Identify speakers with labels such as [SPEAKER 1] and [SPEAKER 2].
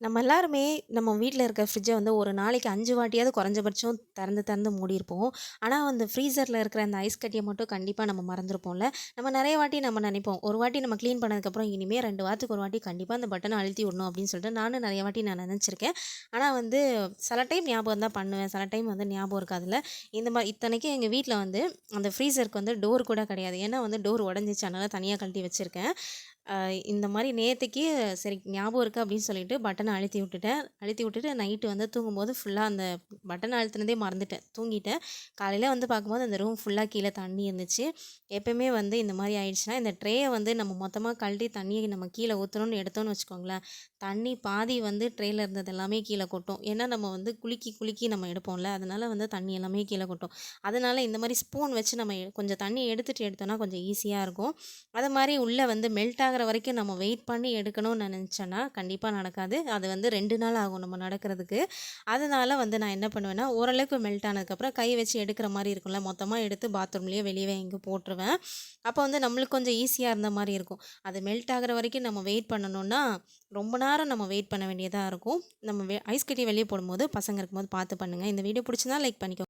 [SPEAKER 1] நம்ம எல்லாருமே நம்ம வீட்டில் இருக்க ஃப்ரிட்ஜை வந்து ஒரு நாளைக்கு அஞ்சு வாட்டியாவது குறைஞ்சபட்சம் திறந்து திறந்து மூடியிருப்போம். ஆனால் அந்த ஃப்ரீசரில் இருக்கிற அந்த ஐஸ் கட்டியை மட்டும் கண்டிப்பாக நம்ம மறந்துருப்போம்ல. நம்ம நிறைய வாட்டி நம்ம நினைப்போம் ஒரு வாட்டி நம்ம க்ளீன் பண்ணதுக்கப்புறம், இனிமேல் ரெண்டு வாரத்துக்கு ஒரு வாட்டி கண்டிப்பாக அந்த பட்டனை அழுத்தி விடணும் அப்படின்னு சொல்லிட்டு நானும் நிறைய வாட்டி நான் நினச்சிருக்கேன் ஆனால் வந்து சில டைம் ஞாபகம் தான் பண்ணுவேன். சில டைம் வந்து ஞாபகம் இருக்காதுல இந்த மாதிரி இத்தனைக்கும் எங்கள் வீட்டில் வந்து அந்த ஃப்ரீசருக்கு வந்து டோர் கூட கிடையாது. ஏன்னா வந்து டோர் உடஞ்சிச்சு அதனால் தனியாக கழட்டி வச்சுருக்கேன் இந்த மாதிரி நேற்றுக்கு சரி ஞாபகம் இருக்குது அப்படின்னு சொல்லிட்டு பட்டனை அழுத்தி விட்டுட்டேன். அழுத்தி விட்டுட்டு நைட்டு வந்து தூங்கும்போது ஃபுல்லாக அந்த பட்டன் அழுத்துனதே மறந்துட்டேன். தூங்கிட்டேன். காலையில் வந்து பார்க்கும்போது அந்த ரூம் ஃபுல்லாக கீழே தண்ணி இருந்துச்சு. எப்பயுமே வந்து இந்த மாதிரி ஆயிடுச்சுன்னா, இந்த ட்ரேயை வந்து நம்ம மொத்தமாக கழட்டி தண்ணியை நம்ம கீழே ஊற்றணும்னு எடுத்தோம்னு வச்சுக்கோங்களேன், தண்ணி பாதி வந்து ட்ரேயில் இருந்தது எல்லாமே கீழே கொட்டும். ஏன்னா நம்ம வந்து குலுக்கி குலுக்கி நம்ம எடுப்போம்ல. அதனால் வந்து தண்ணி எல்லாமே கீழே கொட்டும். அதனால் இந்த மாதிரி ஸ்பூன் வச்சு நம்ம எ கொஞ்சம் தண்ணி எடுத்துகிட்டு எடுத்தோம்னா கொஞ்சம் ஈஸியாக இருக்கும். அது மாதிரி உள்ளே வந்து மெல்ட்டாக ஆகிற வரைக்கும் நம்ம வெயிட் பண்ணி எடுக்கணும்னு நினச்சேன்னா கண்டிப்பாக நடக்காது. அது வந்து ரெண்டு நாள் ஆகும் நம்ம நடக்கிறதுக்கு. அதனால் வந்து நான் என்ன பண்ணுவேன்னா, ஓரளவுக்கு மெல்ட் ஆனதுக்கப்புறம் கை வச்சு எடுக்கிற மாதிரி இருக்கும்ல, மொத்தமாக எடுத்து பாத்ரூம்லேயே வெளியே எங்கே போட்டுருவேன். அப்போ வந்து நம்மளுக்கு கொஞ்சம் ஈஸியாக இருந்த மாதிரி இருக்கும். அது மெல்ட் ஆகிற வரைக்கும் நம்ம வெயிட் பண்ணணும்னா, ரொம்ப நேரம் நம்ம வெயிட் பண்ண வேண்டியதாக இருக்கும். நம்ம வெ ஐஸ் கட்டி வெளியே போடும்போது, பசங்க இருக்கும்போது பார்த்து பண்ணுங்க. இந்த வீடியோ பிடிச்சிருந்தா லைக் பண்ணிக்கோங்க.